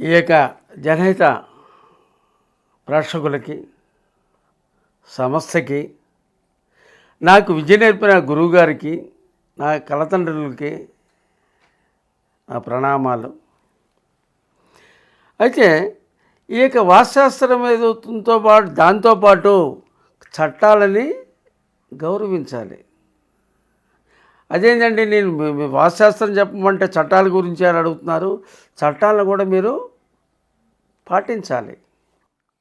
ఈ యొక్క జనహిత ప్రేక్షకులకి సంస్థకి నాకు విద్య నేర్పిన గురువుగారికి నా కళతండ్రులకి నా ప్రణామాలు. అయితే ఈ యొక్క వాస్తుశాస్త్రం ఏదవుతుందో పాటు దాంతోపాటు చట్టాలని గౌరవించాలి. అదేంటండి నేను మీ- చెప్పమంటే చట్టాల గురించి అని అడుగుతున్నారు. చట్టాలను కూడా మీరు పాటించాలి.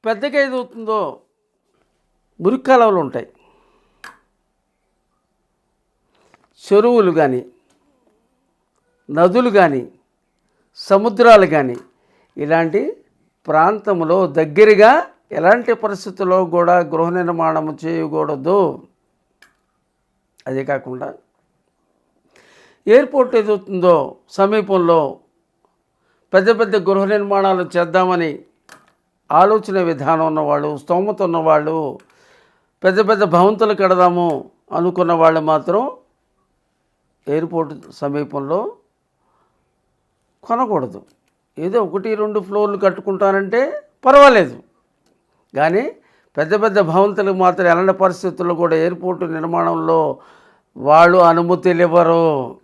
పెద్దగా ఏదవుతుందో మురికి కాలువలు ఉంటాయి చెరువులు కానీ నదులు కానీ సముద్రాలు కానీ ఇలాంటి ప్రాంతంలో దగ్గరగా ఎలాంటి పరిస్థితుల్లో కూడా గృహ నిర్మాణం చేయకూడదు. అదే కాకుండా ఎయిర్పోర్ట్ ఏదవుతుందో సమీపంలో పెద్ద పెద్ద గృహ నిర్మాణాలు చేద్దామని ఆలోచన విధానం ఉన్నవాళ్ళు స్తోమత ఉన్నవాళ్ళు పెద్ద పెద్ద భవంతులు కడదాము అనుకున్న వాళ్ళు మాత్రం ఎయిర్పోర్ట్ సమీపంలో కొనకూడదు. ఏదో ఒకటి రెండు ఫ్లోర్లు కట్టుకుంటానంటే పర్వాలేదు. కానీ పెద్ద పెద్ద భవంతులకు మాత్రం ఎలాంటి పరిస్థితుల్లో కూడా ఎయిర్పోర్ట్ నిర్మాణంలో వాళ్ళు అనుమతులు ఇవ్వరు.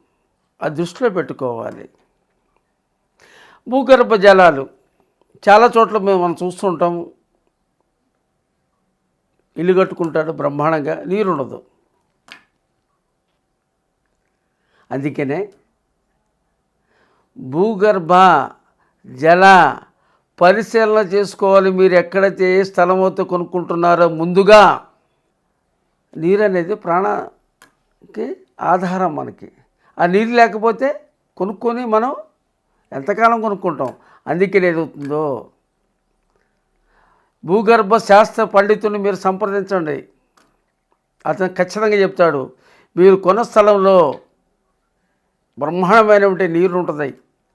అది దృష్టిలో పెట్టుకోవాలి. భూగర్భ జలాలు. చాలా చోట్ల మేము మనం చూస్తుంటాం. ఇల్లు కట్టుకుంటాడు బ్రహ్మాండంగా నీరు ఉండదు అందుకనే భూగర్భ జల పరిశీలన చేసుకోవాలి. మీరు ఎక్కడైతే ఏ స్థలం అయితే కొనుక్కుంటున్నారో ముందుగా నీరు అనేది ప్రాణకి ఆధారం మనకి. ఆ నీరు లేకపోతే కొనుక్కొని మనం ఎంతకాలం కొనుక్కుంటాం? అందుకే ఏదవుతుందో భూగర్భ శాస్త్ర పండితుని మీరు సంప్రదించండి. అతను ఖచ్చితంగా చెప్తాడు మీరు కొన్న స్థలంలో బ్రహ్మాండమైనటువంటి నీరు ఉంటుంది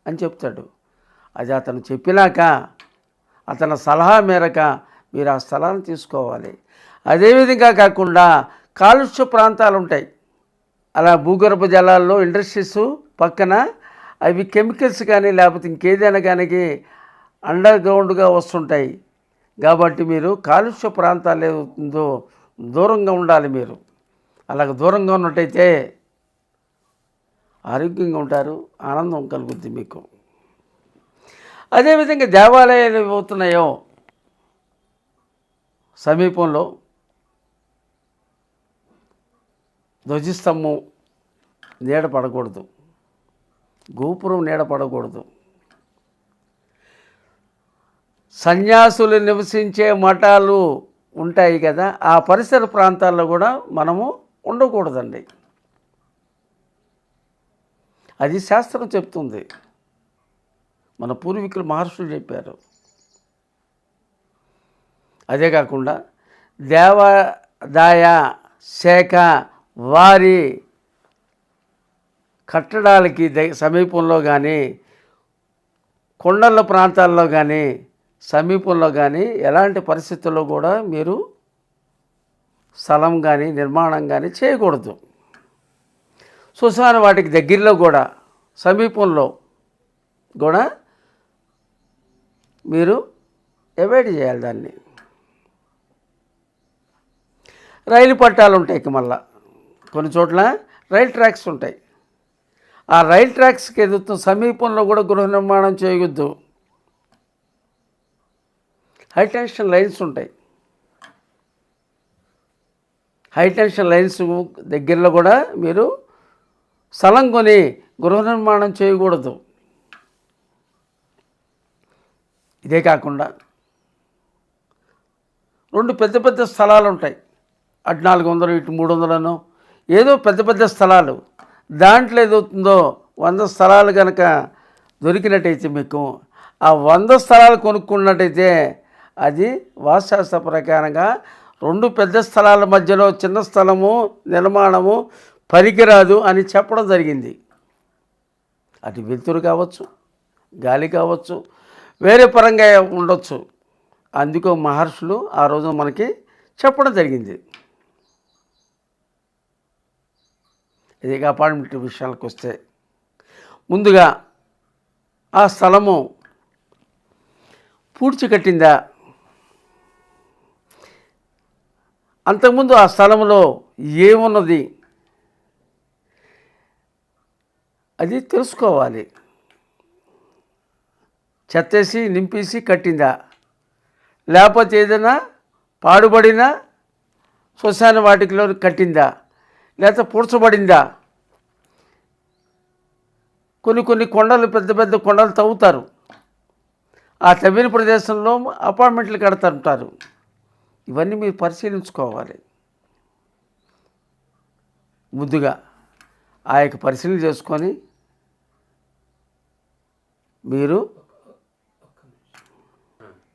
అని చెప్తాడు. అది అతను చెప్పినాక అతని సలహా మేరక మీరు ఆ స్థలాన్ని తీసుకోవాలి. అదేవిధంగా కాకుండా కాలుష్య ప్రాంతాలు ఉంటాయి అలా భూగర్భ జలాల్లో ఇండస్ట్రీస్ పక్కన అవి కెమికల్స్ కానీ లేకపోతే ఇంకేదైనా కానీ అండర్ గ్రౌండ్గా వస్తుంటాయి. కాబట్టి మీరు కాలుష్య ప్రాంతాలు ఏదో దూరంగా ఉండాలి మీరు. అలాగ దూరంగా ఉన్నట్టయితే ఆరోగ్యంగా ఉంటారు ఆనందం కలుగుద్ది మీకు. అదేవిధంగా దేవాలయాలు అవుతున్నాయో సమీపంలో ధ్వజస్తంభం నీడ పడకూడదు. గోపురం నీడపడకూడదు సన్యాసులు నివసించే మఠాలు ఉంటాయి కదా ఆ పరిసర ప్రాంతాల్లో కూడా మనము ఉండకూడదండి. అది శాస్త్రం చెప్తుంది. మన పూర్వీకులు మహర్షులు చెప్పారు. అదే కాకుండా దేవాదాయ శాఖ వారి కట్టడాలకి ద- సమీపంలో కానీ కొండల ప్రాంతాల్లో కానీ సమీపంలో కానీ ఎలాంటి పరిస్థితుల్లో కూడా మీరు స్థలం కానీ నిర్మాణం కానీ చేయకూడదు. శ్మశాన వాటికి దగ్గరలో కూడా సమీపంలో కూడా మీరు అవాయిడ్ చేయాలి దాన్ని. రైలు పట్టాలు ఉంటాయి మళ్ళా. కొన్ని చోట్ల రైల్ ట్రాక్స్ ఉంటాయి. ఆ రైల్ ట్రాక్స్కి ఎదుగుతూ సమీపంలో కూడా గృహ నిర్మాణం చేయొద్దు. హై టెన్షన్ లైన్స్ ఉంటాయి. హై టెన్షన్ లైన్స్ దగ్గరలో కూడా మీరు స్థలం కొని గృహ నిర్మాణం చేయకూడదు. ఇదే కాకుండా రెండు పెద్ద పెద్ద స్థలాలు ఉంటాయి. అటు నాలుగు వందలు ఇటు మూడు వందలను ఏదో పెద్ద పెద్ద స్థలాలు. దాంట్లో ఏదవుతుందో వంద స్థలాలు కనుక దొరికినట్టయితే మీకు ఆ వంద స్థలాలు కొనుక్కున్నట్టయితే అది వాస్తుశాస్త్ర ప్రకారంగా రెండు పెద్ద స్థలాల మధ్యలో చిన్న స్థలము నిర్మాణము పనికిరాదు అని చెప్పడం జరిగింది. అటు వెలుతురు కావచ్చు గాలి కావచ్చు వేరే పరంగా ఉండొచ్చు. అందుకో మహర్షులు ఆ రోజు మనకి చెప్పడం జరిగింది. ఇది అపార్ట్మెంట్ విషయాలకు వస్తే. ముందుగా ఆ స్థలము పూడ్చి కట్టిందా? అంతకుముందు ఆ స్థలంలో ఏమున్నది? అది తెలుసుకోవాలి. చెత్తేసి నింపేసి కట్టిందా? లేకపోతే ఏదైనా పాడుబడిన శ్మశాన వాటికలో కట్టిందా? లేకపోతే పూడ్చబడిందా? కొన్ని కొన్ని కొండలు పెద్ద పెద్ద కొండలు తవ్వుతారు. ఆ తవ్విన ప్రదేశంలో అపార్ట్మెంట్లు కడతారు ఇవన్నీ మీరు పరిశీలించుకోవాలి. ముద్దుగా ఆ యొక్క పరిశీలన చేసుకొని మీరు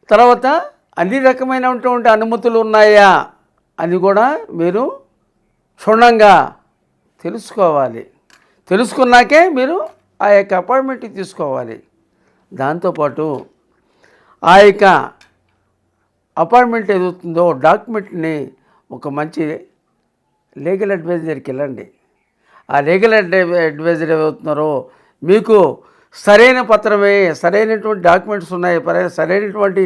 తర్వాత అన్ని రకమైనటువంటి అనుమతులు ఉన్నాయా అని కూడా మీరు క్షుణ్ణంగా తెలుసుకోవాలి. తెలుసుకున్నాకే మీరు ఆ యొక్క అపాయింట్మెంట్ తీసుకోవాలి. దాంతోపాటు ఆ యొక్క అపాయింట్మెంట్ ఏదవుతుందో డాక్యుమెంట్ని ఒక మంచి లీగల్ అడ్వైజర్కి వెళ్ళండి. ఆ లీగల్ అడ్వైజర్ ఏమవుతున్నారో మీకు సరైన పత్రమే సరైనటువంటి డాక్యుమెంట్స్ ఉన్నాయి సరైనటువంటి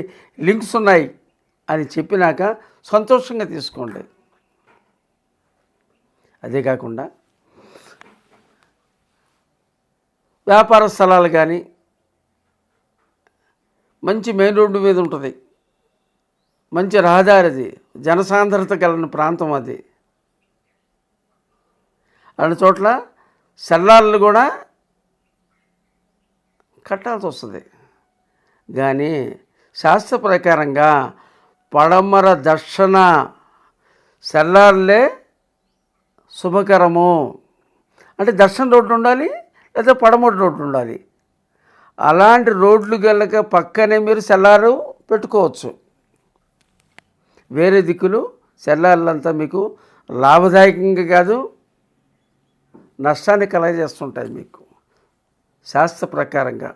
లింక్స్ ఉన్నాయి అని చెప్పినాక సంతోషంగా తీసుకోండి. అదే కాకుండా వ్యాపార స్థలాలు కానీ మంచి మెయిన్ రోడ్డు మీద ఉంటుంది. మంచి రహదారి అది. జనసాంద్రత కలిగిన ప్రాంతం అది. అన్ని చోట్ల సెల్లార్లు కూడా కట్టాల్సి వస్తుంది. కానీ శాస్త్ర ప్రకారంగా పడమర దర్శన సెల్లార్లే శుభకరము. అంటే దర్శన రోడ్డు ఉండాలి లేదా పడమటి రోడ్డు ఉండాలి. అలాంటి రోడ్లు గనక పక్కనే మీరు సెల్లారు పెట్టుకోవచ్చు. వేరే దిక్కులు సెల్లార్లంతా మీకు లాభదాయకంగా కాదు నష్టాన్ని కలగజేస్తుంటాయి మీకు. శాస్త్ర ప్రకారంగా.